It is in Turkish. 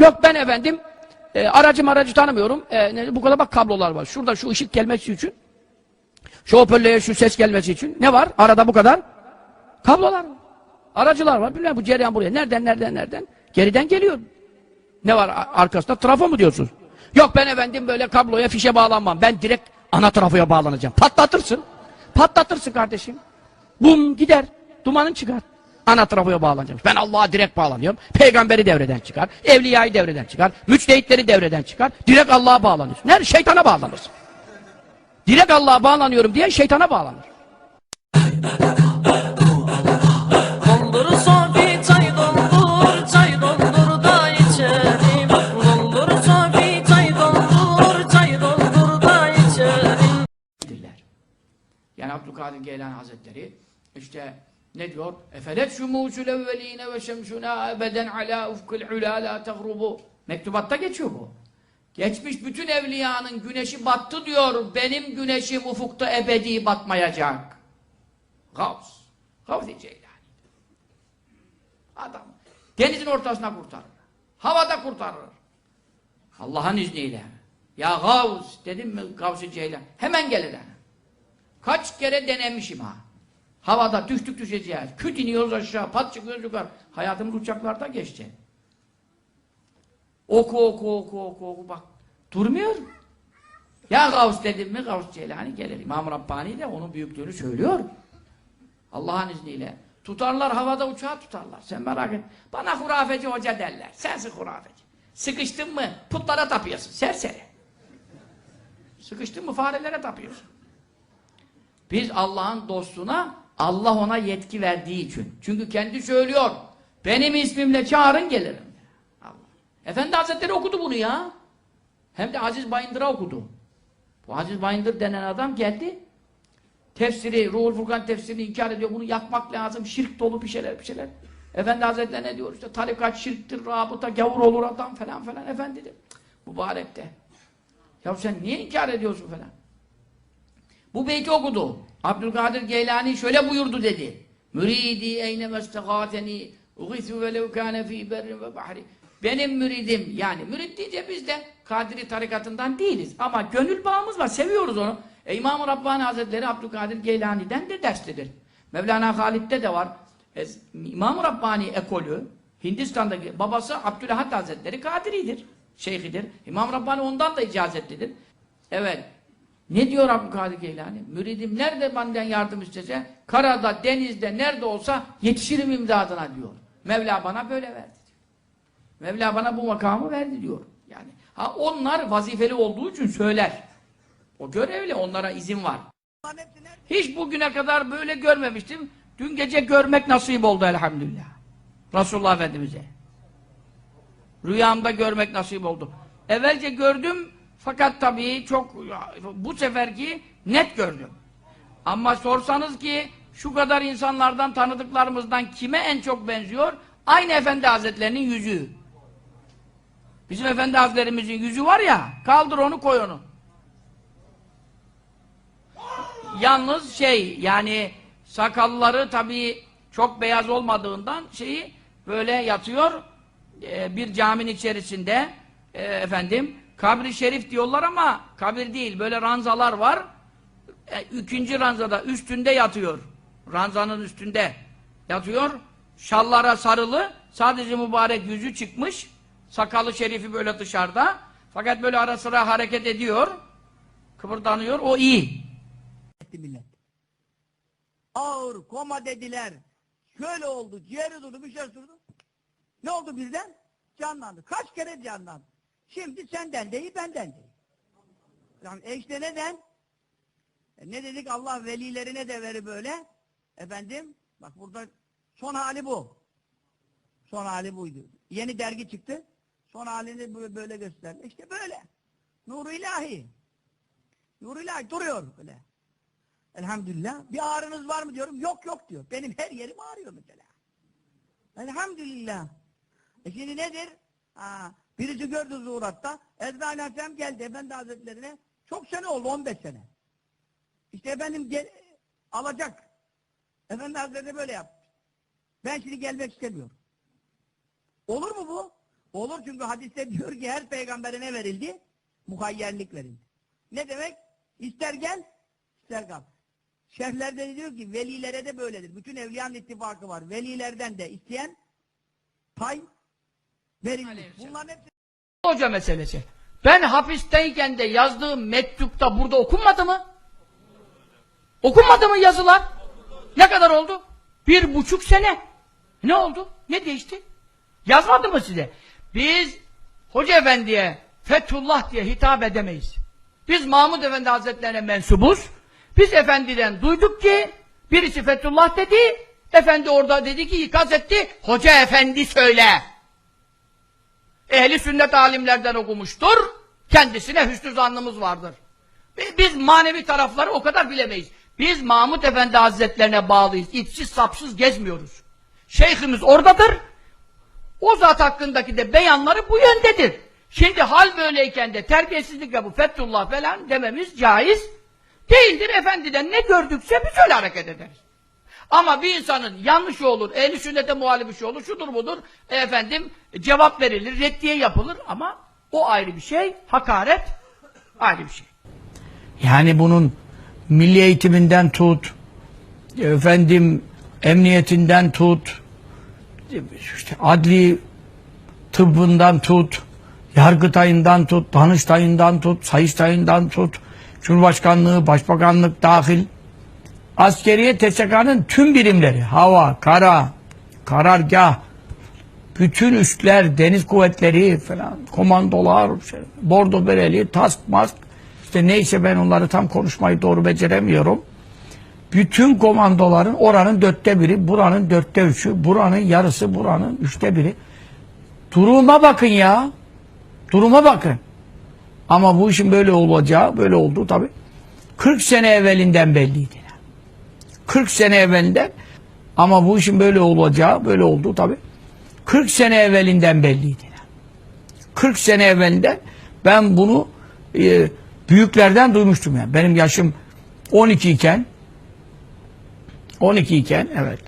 Yok ben efendim e, aracım aracı tanımıyorum. E, ne- bu kadar bak kablolar var. Şurada şu ışık gelmesi için şu hoparlöre şu ses gelmesi için ne var? Arada bu kadar kablolar var. Aracılar var. Bilmem bu cereyan buraya. Nereden nereden nereden? Geriden geliyor. Ne var arkasında? Trafo mu diyorsun? Yok ben efendim böyle kabloya fişe bağlanmam. Ben direkt ana trafoya bağlanacağım. Patlatırsın. Patlatırsın kardeşim. Bum gider. Dumanın çıkar. Ana trafoya bağlanacağım. Ben Allah'a direkt bağlanıyorum. Peygamberi devreden çıkar. Evliyayı devreden çıkar. Müçtehitleri devreden çıkar. Direkt Allah'a bağlanıyorsun. Nerede? Şeytana bağlanırsın. Direkt Allah'a bağlanıyorum diye şeytana bağlanır. Yani Abdülkadir Geylani Hazretleri işte ne diyor? Efelet şumusul evveline ve şemsuna ebeden ala ufkil ula la tegrubu. Mektubatta geçiyor bu. Geçmiş bütün evliyanın güneşi battı diyor. Benim güneşim ufukta ebedi batmayacak. Gavs. Gavs-i Ceylani. Adam. Denizin ortasına kurtarır. Havada kurtarır. Allah'ın izniyle. Ya Gavs dedim mi Gavs-i Ceylan. Hemen gelir. Kaç kere denemişim ha. Havada düştük düşeceğiz. Küt iniyoruz aşağı, pat çıkıyoruz yukarı. Hayatımız uçaklarda geçti. Oku oku oku oku oku bak. Durmuyor. Ya Gavs dedim mi Gavs Ceylani gelir. İmam Rabbani de onun büyüklüğünü söylüyor. Allah'ın izniyle. Tutarlar havada uçağı tutarlar. Sen merak et. Bana hurafeci hoca derler. Sensin hurafeci. Sıkıştın mı putlara tapıyorsun. Serseri. Sıkıştın mı farelere tapıyorsun. Biz Allah'ın dostuna Allah ona yetki verdiği için. Çünkü kendi söylüyor. Benim ismimle çağırın gelirim. Allah. Efendi Hazretleri okudu bunu ya. Hem de Aziz Bayındır'a okudu. Bu Aziz Bayındır denen adam geldi. Tefsiri, Ruhul Furkan tefsirini inkar ediyor. Bunu yakmak lazım. Şirk dolu bir şeyler bir şeyler. Efendi Hazretleri ne diyor? İşte tarikat şirktir, rabıta, gavur olur adam falan falan. Efendi de. Mübarek de. Ya sen niye inkar ediyorsun falan? Bu beyti okudu. Abdülkadir Geylani şöyle buyurdu dedi. Müridi eyne mestegâteni ugisu velev kâne fî berrin ve bahri. Benim müridim yani mürid deyince biz de Kadiri tarikatından değiliz. Ama gönül bağımız var. Seviyoruz onu. E, İmam-ı Rabbani Hazretleri Abdülkadir Geylani'den de derslidir. Mevlana Halid'de de var. E, İmam-ı Rabbani ekolü Hindistan'daki babası Abdülahad Hazretleri Kadiri'dir. Şeyhidir. İmam Rabbani ondan da icazetlidir. Evet. Ne diyor Abdülkadir Geylani? Müridim nerede benden yardım istese, karada, denizde, nerede olsa yetişirim imdadına diyor. Mevla bana böyle verdi. diyor. Mevla bana bu makamı verdi diyor. Yani ha onlar vazifeli olduğu için söyler. O görevli, onlara izin var. Hiç bugüne kadar böyle görmemiştim. Dün gece görmek nasip oldu elhamdülillah. Resulullah Efendimiz'e. Rüyamda görmek nasip oldu. Evvelce gördüm fakat tabii çok bu seferki net gördüm. Ama sorsanız ki şu kadar insanlardan tanıdıklarımızdan kime en çok benziyor? Aynı Efendi Hazretlerinin yüzü. Bizim Efendi Hazretlerimizin yüzü var ya, kaldır onu koy onu. Yalnız şey yani sakalları tabii çok beyaz olmadığından şeyi böyle yatıyor e, bir caminin içerisinde e, efendim kabri şerif diyorlar ama kabir değil böyle ranzalar var e, ikinci ranzada üstünde yatıyor ranzanın üstünde yatıyor şallara sarılı sadece mübarek yüzü çıkmış sakalı şerifi böyle dışarıda fakat böyle ara sıra hareket ediyor kıpırdanıyor o iyi millet. Ağır koma dediler. Şöyle oldu, ciğeri durdu, bir şey durdu. Ne oldu bizden? Canlandı. Kaç kere canlandı. Şimdi senden değil, benden değil. Yani e işte neden? E ne dedik Allah velilerine de veri böyle. Efendim, bak burada son hali bu. Son hali buydu. Yeni dergi çıktı. Son halini böyle- gösterdi. İşte böyle. Nuru ilahi. Nuru ilahi duruyor böyle. Elhamdülillah. Bir ağrınız var mı diyorum. Yok yok diyor. Benim her yerim ağrıyor mesela. Elhamdülillah. E şimdi nedir? Ha, birisi gördü zuhuratta. Ezra Aleyhisselam geldi Efendi Hazretlerine. Çok sene oldu 15 sene. İşte efendim gel, alacak. Efendi Hazretleri böyle yaptı. Ben şimdi gelmek istemiyorum. Olur mu bu? Olur çünkü hadiste diyor ki her peygambere ne verildi? Muhayyerlik verildi. Ne demek? İster gel, ister kal. Şerhlerde de diyor ki velilere de böyledir. Bütün evliyanın ittifakı var. Velilerden de isteyen pay verilir. Bunların hepsi Hoca meselesi. Ben hapisteyken de yazdığım mektupta burada okunmadı mı? Okunmadı mı yazılar? Ne kadar oldu? Bir buçuk sene. Ne oldu? Ne değişti? Yazmadı mı size? Biz Hoca Efendi'ye Fethullah diye hitap edemeyiz. Biz Mahmud Efendi Hazretlerine mensubuz. Biz Efendi'den duyduk ki birisi Fethullah dedi. Efendi orada dedi ki ikaz etti. Hoca Efendi söyle. Ehli sünnet alimlerden okumuştur. Kendisine hüsnü zannımız vardır. Bi- Biz manevi tarafları o kadar bilemeyiz. Biz Mahmud Efendi Hazretlerine bağlıyız. İpsiz sapsız gezmiyoruz. Şeyhimiz oradadır. O zat hakkındaki de beyanları bu yöndedir. Şimdi hal böyleyken de terbiyesizlik yapıp Fethullah falan dememiz caiz değildir. Efendiden ne gördükse biz öyle hareket ederiz. Ama bir insanın yanlışı olur, ehli sünnete muhalif bir şey olur, şudur budur, e, efendim cevap verilir, reddiye yapılır ama o ayrı bir şey, hakaret ayrı bir şey. Yani bunun milli eğitiminden tut, efendim emniyetinden tut, işte adli tıbbından tut, yargıtayından tut, danıştayından tut, sayıştayından tut, Cumhurbaşkanlığı, Başbakanlık dahil, askeriye TSK'nın tüm birimleri, hava, kara, karargah, bütün üstler, deniz kuvvetleri falan, komandolar, şey, bordo bereli, task mask, işte neyse ben onları tam konuşmayı doğru beceremiyorum. Bütün komandoların oranın dörtte biri, buranın dörtte üçü, buranın yarısı, buranın üçte biri. Duruma bakın ya. Duruma bakın. Ama bu işin böyle olacağı, böyle oldu tabi. 40 sene evvelinden belliydi. 40 sene evvelinden ama bu işin böyle olacağı, böyle oldu tabi. 40 sene evvelinden belliydi. 40 sene evvelinden ben bunu e, büyüklerden duymuştum yani. Benim yaşım 12 iken 12 iken evet